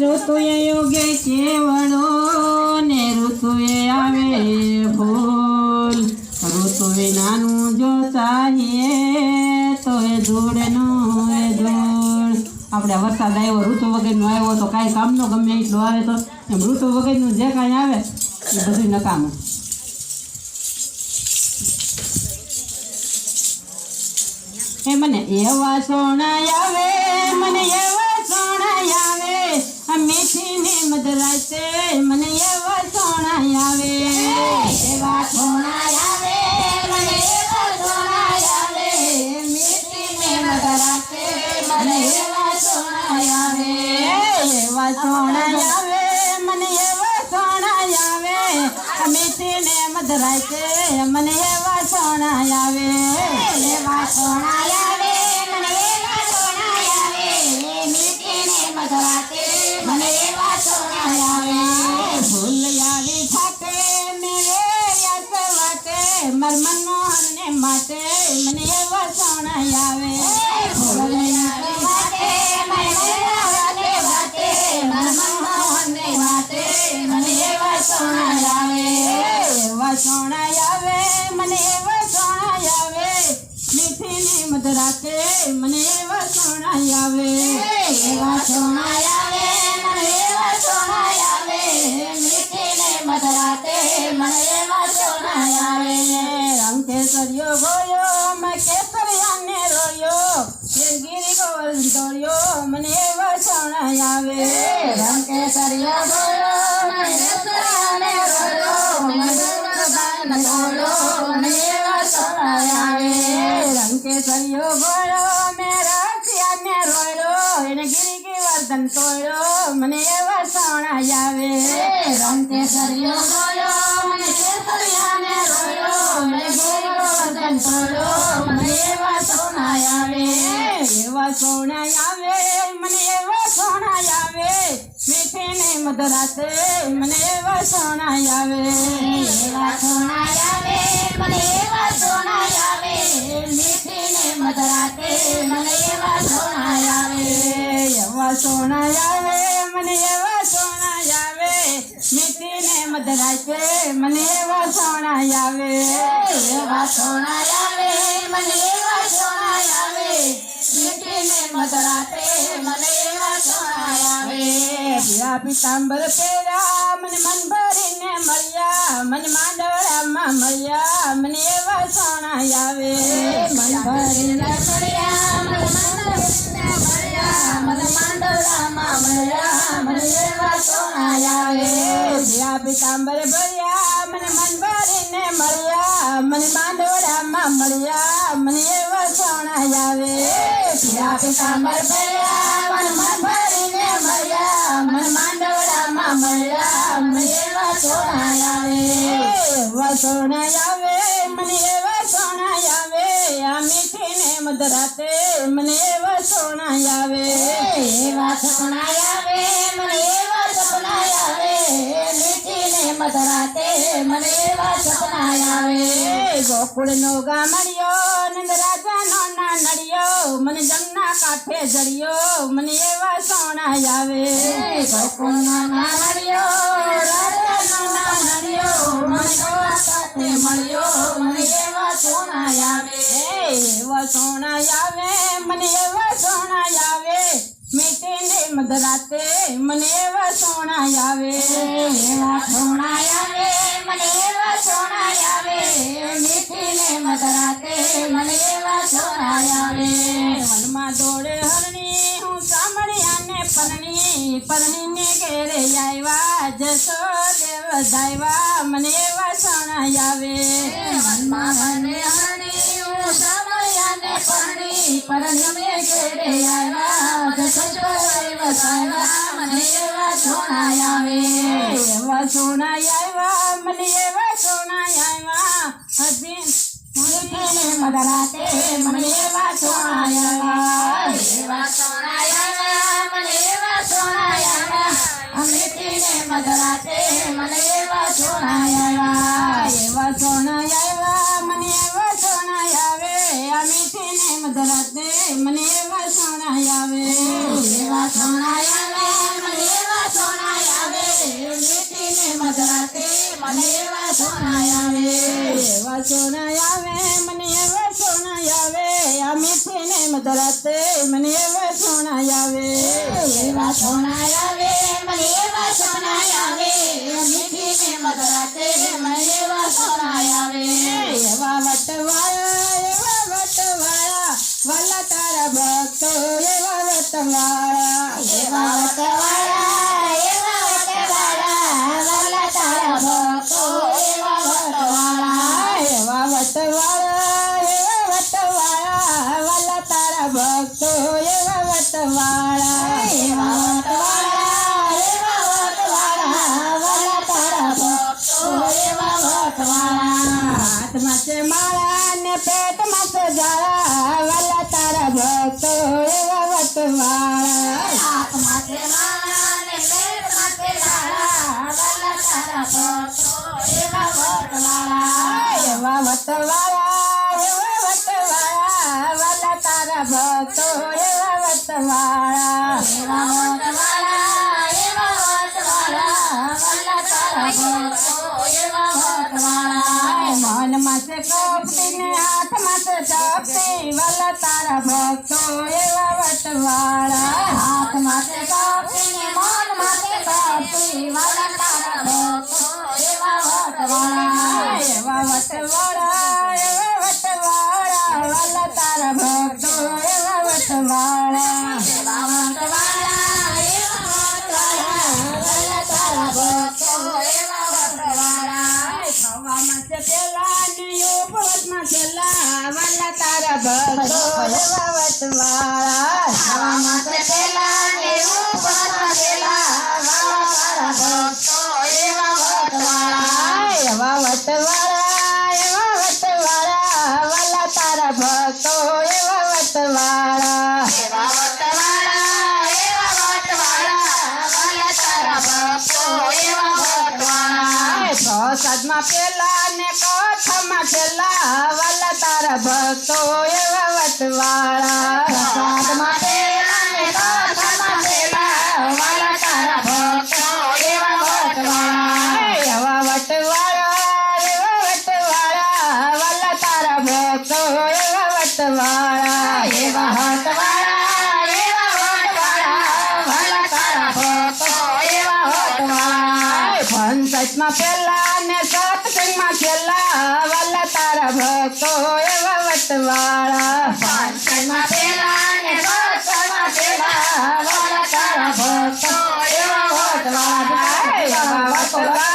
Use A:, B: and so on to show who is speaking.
A: ઋતુએ યોગે કેવડો ને ઋતુએ આવે ફૂલ ઋતુ વિનાનું જો ચાહીએ, તો એ ધૂળનું એ ધૂળ. આપણે વરસાદ આવ્યો, ઋતુ વગરનો આવ્યો, તો કાંઈ કામનો ગમે એટલો આવે તો. એમ ઋતુ વગરનું જે કાંઈ આવે, એ બધું નકામું. એ મને એવા સોના આવે, મને એવા ને મધરાતે મને એવા સોના આવે એવા સોના ગોયો મેં કેસરિયાને રોયો. ગીરી ગોવલ દોડ્યો મને એવા સોના આવે. રંગ કેસરિયો ગોયો મેં કેસરિયાને રોયો. મને દોડ્યો મને એવા આવે. રંગ કેસરિયો ગોયો મેં રસિયાને રોયો. એને ગીરી વર્ધન તોડ્યો મને એવા સોના આવે. રંગ કેસરિયો ગોયો સોના આવે, મને એવા સોના આવે. મીઠી ને મધરાતે, મને એવા સોના આવે. એવા સોના આવે, મને એવા સોના આવે. મીઠી ને મધરાતે, મને એવા સોના આવે. એવા સોના આવે, મને એવા સોના આવે મીઠી ને મધરાતે મને એવા સોના આવે એવા સોના આવે મને એવા સોના આવે. મીઠી મધરાતે મને મને મન ભરીને મળ્યા, મને માંડવડામાં મળ્યા, મને એવા સોના આવે. મન ભરીને મળ્યા, મને ભર્યા, મને મન ભરીને મળ્યા, મને માંડવડામાં મળ્યા. મને એવા સોના આવે પીળા પીતાંબર ભર્યા, મને મન ભરીને મળ્યા મને માંડવડામાં મળ્યા અમને એવા સોના આવે એવા આવે મને એવા આવે આ મીઠી ને મધરાતે મને એવા સોના આવે એવા આવે મને એવા સપના મધરાતે મને એવા સપના આવે ગોકુળ ગામડિયો નંદ રાજાનો નાનડિયો મને જમના કાંઠે જડિયો મને એવા સોણા આવે ગોકુળ ગામડિયો રાજાનો નાનડિયો મને એવા કાંઠે મળ્યો મને એવા સોણા આવે એવા સોણા આવે મને એવા સોણા આવે મીઠીને મધરાતે મને એવા સોણા આવે એવા સોના વનમાં દોડે હરણી હું સાંભળ્યા ને પરણી પરણી ને ઘેરે આવ્યા જશો દેવ દાયવા મને એવા સોના આવે વનમાં વને હરણી હું સાંભળ્યા ને પરણી પરણી ને ઘેરે આવ્યા જશો દેવ દાયવા મને એવા સોના આવે એવા સોના આવ્યા મને મધરાતે મને એવા સોના આવ્યા એવા સોના આવ્યા આવ્યા મીઠીને મધરાતે મને એવા એમ ધરાતે મને એવા સોણાય આવે. એવા સોણાય આવે મને એવા સોણાય આવે. મીઠી એમ ધરાતે મને એવા સોણાય આવે. પેલા ને કથમ છેલ્લા વાલા તારા ભક્તો એવા વટવા પંચાયતમાં પેલા ને સત્સંગમાં છેલ્લા વાલા તારા ભક્તો એવા વટવાળા પંચાયતમાં પેલા ને સત્સંગમાં છેલ્લા વાલા તારા ભક્તો એવા વટવાળા